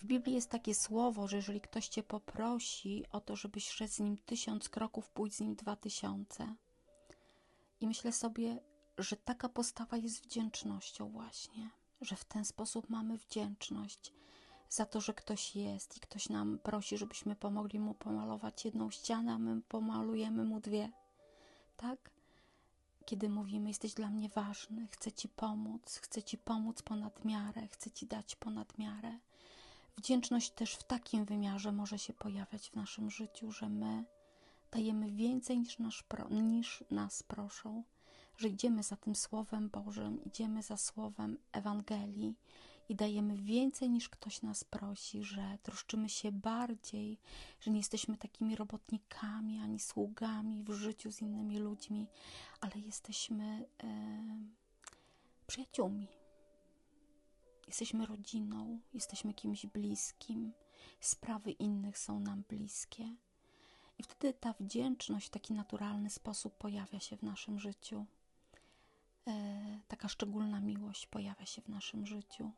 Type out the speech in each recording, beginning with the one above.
W Biblii jest takie słowo, że jeżeli ktoś cię poprosi o to, żebyś szedł z nim tysiąc kroków, pójdź z nim dwa tysiące. I myślę sobie, że taka postawa jest wdzięcznością właśnie, że w ten sposób mamy wdzięczność za to, że ktoś jest i ktoś nam prosi, żebyśmy pomogli mu pomalować jedną ścianę, a my pomalujemy mu dwie. Tak? Kiedy mówimy, jesteś dla mnie ważny, chcę Ci pomóc, chcę Ci pomóc ponad miarę, chcę Ci dać ponad miarę. Wdzięczność też w takim wymiarze może się pojawiać w naszym życiu, że my dajemy więcej niż, nasz, niż nas proszą, że idziemy za tym Słowem Bożym, idziemy za Słowem Ewangelii i dajemy więcej niż ktoś nas prosi, że troszczymy się bardziej, że nie jesteśmy takimi robotnikami ani sługami w życiu z innymi ludźmi, ale jesteśmy przyjaciółmi. Jesteśmy rodziną, jesteśmy kimś bliskim, sprawy innych są nam bliskie. I wtedy ta wdzięczność w taki naturalny sposób pojawia się w naszym życiu. E, taka szczególna miłość pojawia się w naszym życiu.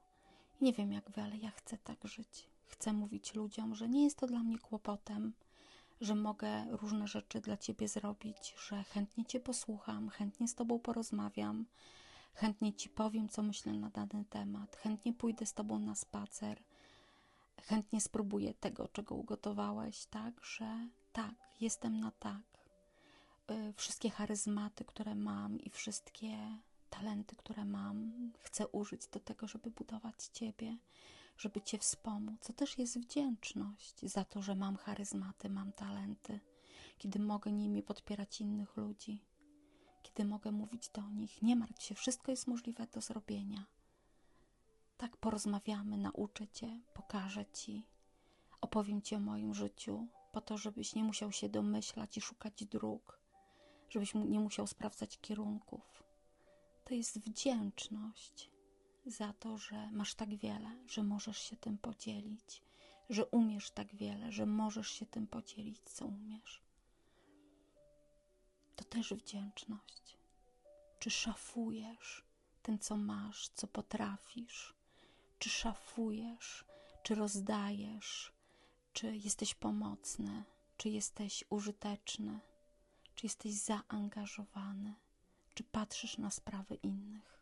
Nie wiem jak wy, ale ja chcę tak żyć. Chcę mówić ludziom, że nie jest to dla mnie kłopotem, że mogę różne rzeczy dla ciebie zrobić, że chętnie cię posłucham, chętnie z tobą porozmawiam, chętnie ci powiem, co myślę na dany temat, chętnie pójdę z tobą na spacer, chętnie spróbuję tego, czego ugotowałeś, tak, że tak, jestem na tak. Y, wszystkie charyzmaty, które mam i wszystkie talenty, które mam, chcę użyć do tego, żeby budować Ciebie, żeby Cię wspomóc. To też jest wdzięczność za to, że mam charyzmaty, mam talenty, kiedy mogę nimi podpierać innych ludzi, kiedy mogę mówić do nich: Nie martw się, wszystko jest możliwe do zrobienia. Tak porozmawiamy, nauczę Cię, pokażę Ci, opowiem Ci o moim życiu, po to, żebyś nie musiał się domyślać i szukać dróg, żebyś nie musiał sprawdzać kierunków. To jest wdzięczność za to, że masz tak wiele, że możesz się tym podzielić, że umiesz tak wiele, że możesz się tym podzielić, co umiesz. To też wdzięczność. Czy szafujesz tym, co masz, co potrafisz? Czy szafujesz, czy rozdajesz, czy jesteś pomocny, czy jesteś użyteczny, czy jesteś zaangażowany, czy patrzysz na sprawy innych.